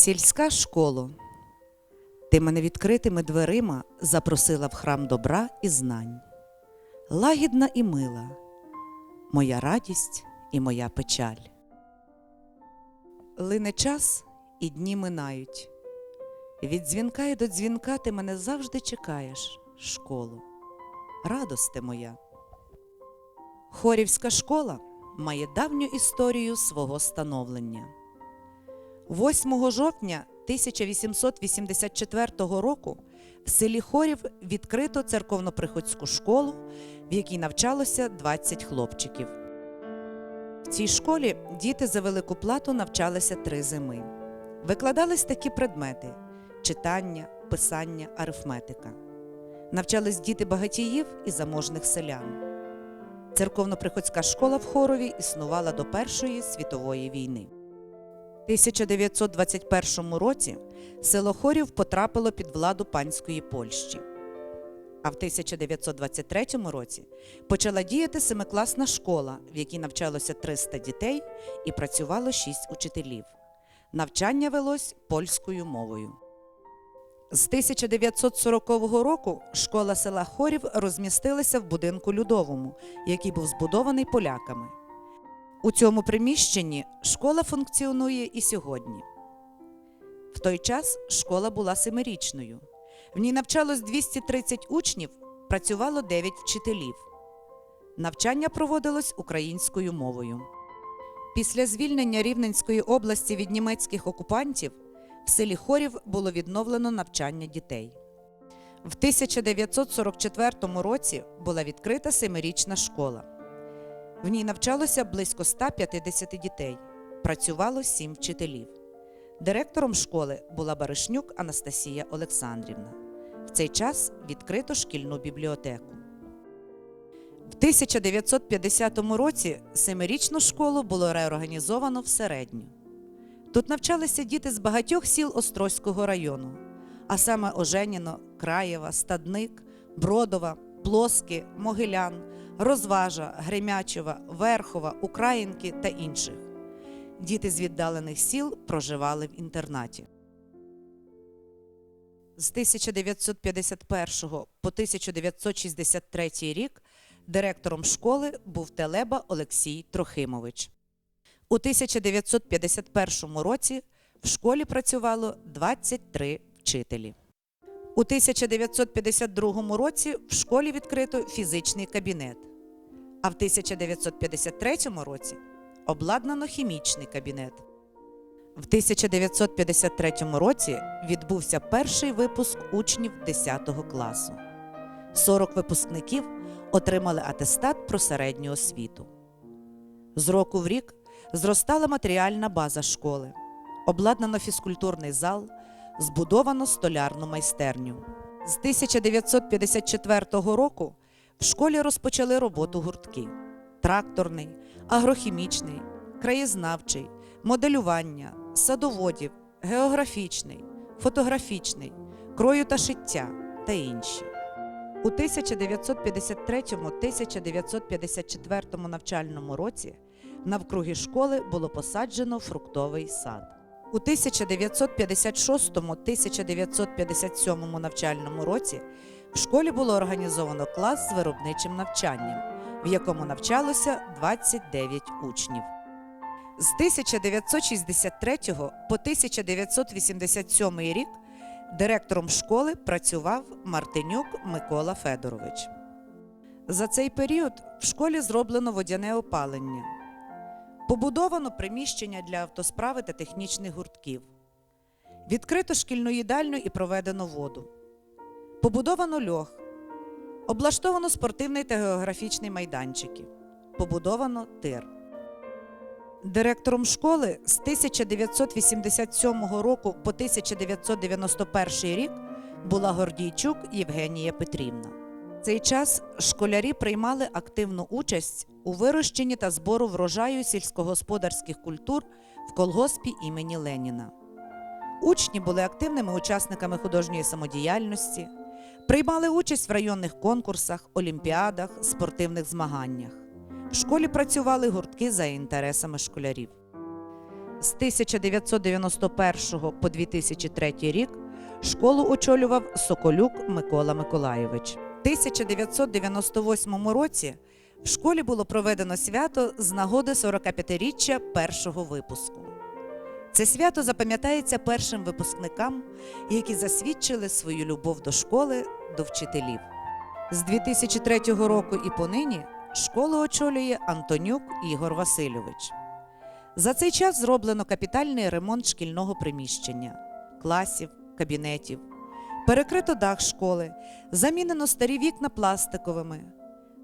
Сільська школа. Ти мене відкритими дверима запросила в храм добра і знань. Лагідна і мила, моя радість і моя печаль. Лине час і дні минають. Від дзвінка й до дзвінка ти мене завжди чекаєш, школу. Радосте моя. Хорівська школа має давню історію свого становлення. 8 жовтня 1884 року в селі Хорів відкрито церковно-приходську школу, в якій навчалося 20 хлопчиків. В цій школі діти за велику плату навчалися три зими. Викладались такі предмети: читання, писання, арифметика. Навчались діти багатіїв і заможних селян. Церковно-приходська школа в Хорові існувала до Першої світової війни. В 1921 році село Хорів потрапило під владу панської Польщі. А в 1923 році почала діяти семикласна школа, в якій навчалося 300 дітей і працювало 6 учителів. Навчання велось польською мовою. З 1940 року школа села Хорів розмістилася в будинку Людовому, який був збудований поляками. У цьому приміщенні школа функціонує і сьогодні. В той час школа була семирічною. В ній навчалось 230 учнів, працювало 9 вчителів. Навчання проводилось українською мовою. Після звільнення Рівненської області від німецьких окупантів в селі Хорів було відновлено навчання дітей. В 1944 році була відкрита семирічна школа. В ній навчалося близько 150 дітей. Працювало сім вчителів. Директором школи була Баришнюк Анастасія Олександрівна. В цей час відкрито шкільну бібліотеку. В 1950 році семирічну школу було реорганізовано в середню. Тут навчалися діти з багатьох сіл Острозького району, а саме Оженіно, Краєва, Стадник, Бродова, Плоски, Могилян, Розважа, Гремячева, Верхова, Українки та інших. Діти з віддалених сіл проживали в інтернаті. З 1951 по 1963 рік директором школи був Телеба Олексій Трохимович. У 1951 році в школі працювало 23 вчителі. У 1952 році в школі відкрито фізичний кабінет, а в 1953 році обладнано хімічний кабінет. В 1953 році відбувся перший випуск учнів 10 класу. 40 випускників отримали атестат про середню освіту. З року в рік зростала матеріальна база школи, обладнано фізкультурний зал, збудовано столярну майстерню. З 1954 року в школі розпочали роботу гуртки: тракторний, агрохімічний, краєзнавчий, моделювання, садоводів, географічний, фотографічний, крою та шиття та інші. У 1953-1954 навчальному році навкруги школи було посаджено фруктовий сад. У 1956-1957 навчальному році в школі було організовано клас з виробничим навчанням, в якому навчалося 29 учнів. З 1963 по 1987 рік директором школи працював Мартинюк Микола Федорович. За цей період в школі зроблено водяне опалення. Побудовано приміщення для автосправи та технічних гуртків. Відкрито шкільну їдальню і проведено воду. Побудовано льох. Облаштовано спортивний та географічний майданчики. Побудовано тир. Директором школи з 1987 року по 1991 рік була Гордійчук Євгенія Петрівна. В цей час школярі приймали активну участь у вирощенні та збору врожаю сільськогосподарських культур в колгоспі імені Леніна. Учні були активними учасниками художньої самодіяльності, приймали участь в районних конкурсах, олімпіадах, спортивних змаганнях. В школі працювали гуртки за інтересами школярів. З 1991 по 2003 рік школу очолював Соколюк Микола Миколайович. В 1998 році в школі було проведено свято з нагоди 45-річчя першого випуску. Це свято запам'ятається першим випускникам, які засвідчили свою любов до школи, до вчителів. З 2003 року і понині школу очолює Антонюк Ігор Васильович. За цей час зроблено капітальний ремонт шкільного приміщення, класів, кабінетів, перекрито дах школи, замінено старі вікна пластиковими,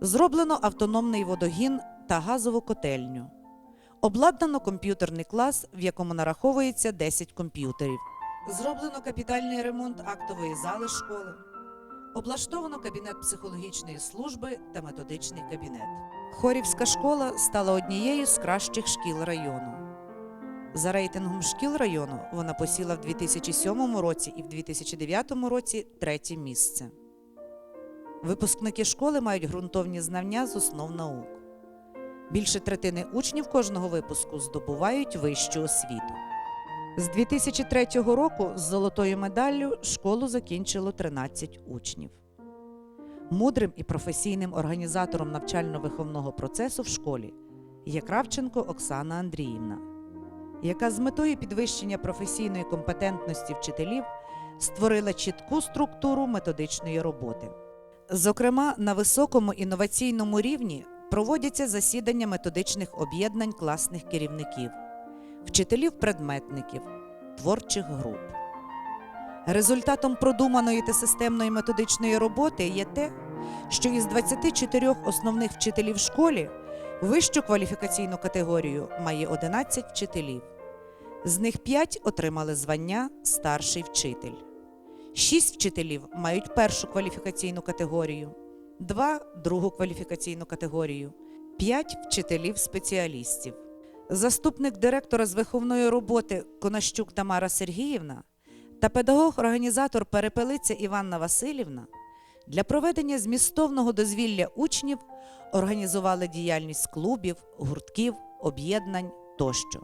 зроблено автономний водогін та газову котельню. Обладнано комп'ютерний клас, в якому нараховується 10 комп'ютерів. Зроблено капітальний ремонт актової зали школи. Облаштовано кабінет психологічної служби та методичний кабінет. Хорівська школа стала однією з кращих шкіл району. За рейтингом шкіл району вона посіла в 2007 році і в 2009 році третє місце. Випускники школи мають ґрунтовні знання з основ наук. Більше третини учнів кожного випуску здобувають вищу освіту. З 2003 року з золотою медаллю школу закінчило 13 учнів. Мудрим і професійним організатором навчально-виховного процесу в школі є Кравченко Оксана Андріївна, яка з метою підвищення професійної компетентності вчителів створила чітку структуру методичної роботи. Зокрема, на високому інноваційному рівні проводяться засідання методичних об'єднань класних керівників, вчителів-предметників, творчих груп. Результатом продуманої та системної методичної роботи є те, що із 24 основних вчителів в школі вищу кваліфікаційну категорію має 11 вчителів. З них 5 отримали звання старший вчитель. 6 вчителів мають першу кваліфікаційну категорію, 2 другу кваліфікаційну категорію, 5 вчителів-спеціалістів. Заступник директора з виховної роботи Конащук Тамара Сергіївна та педагог-організатор Перепелиця Іванна Васильівна для проведення змістовного дозвілля учнів організували діяльність клубів, гуртків, об'єднань тощо.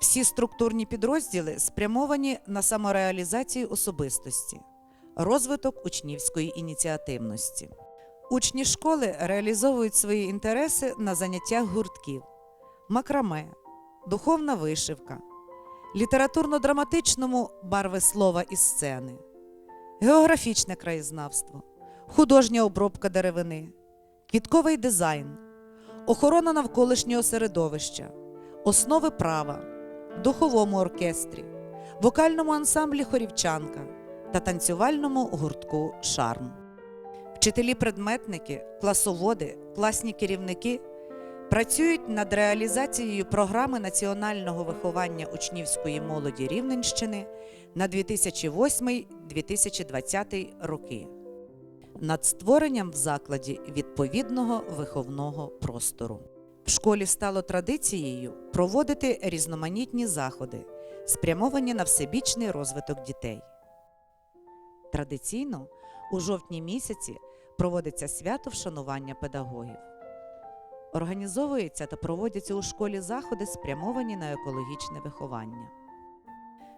Всі структурні підрозділи спрямовані на самореалізацію особистості, розвиток учнівської ініціативності. Учні школи реалізовують свої інтереси на заняттях гуртків, макраме, духовна вишивка, літературно-драматичному барви слова і сцени, географічне краєзнавство, художня обробка деревини, квітковий дизайн, охорона навколишнього середовища, основи права, духовому оркестрі, вокальному ансамблі хорівчанка та танцювальному гуртку Шарм. Вчителі-предметники, класоводи, класні керівники працюють над реалізацією програми національного виховання учнівської молоді Рівненщини на 2008-2020 роки над створенням в закладі відповідного виховного простору. В школі стало традицією проводити різноманітні заходи, спрямовані на всебічний розвиток дітей. Традиційно у жовтні місяці проводиться свято вшанування педагогів. Організовуються та проводяться у школі заходи, спрямовані на екологічне виховання.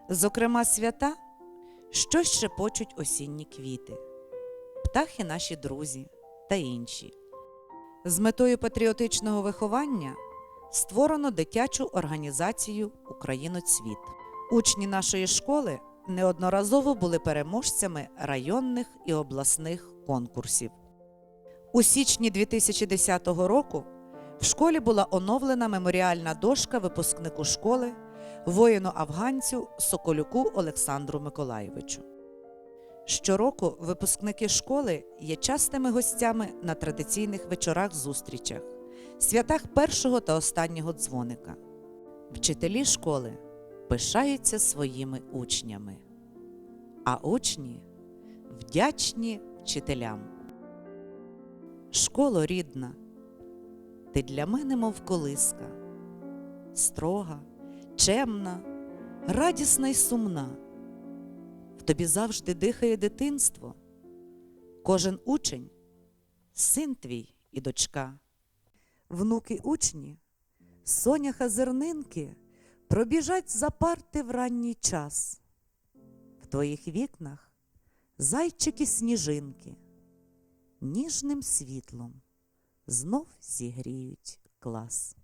Зокрема, свята, що щепочуть осінні квіти, птахи наші друзі та інші. З метою патріотичного виховання створено дитячу організацію Україноцвіт. Учні нашої школи неодноразово були переможцями районних і обласних конкурсів. У січні 2010 року в школі була оновлена меморіальна дошка випускнику школи, воїну афганцю Соколюку Олександру Миколайовичу. Щороку випускники школи є частими гостями на традиційних вечорах зустрічах, святах першого та останнього дзвоника. Вчителі школи пишаються своїми учнями, а учні вдячні вчителям. Школо рідна, ти для мене, мов колиска, строга, чемна, радісна й сумна. В тобі завжди дихає дитинство, кожен учень син твій і дочка. Внуки учні, соняха зернинки, Пробіжать за парти в ранній час. В твоїх вікнах зайчики сніжинки ніжним світлом знов зігріють клас.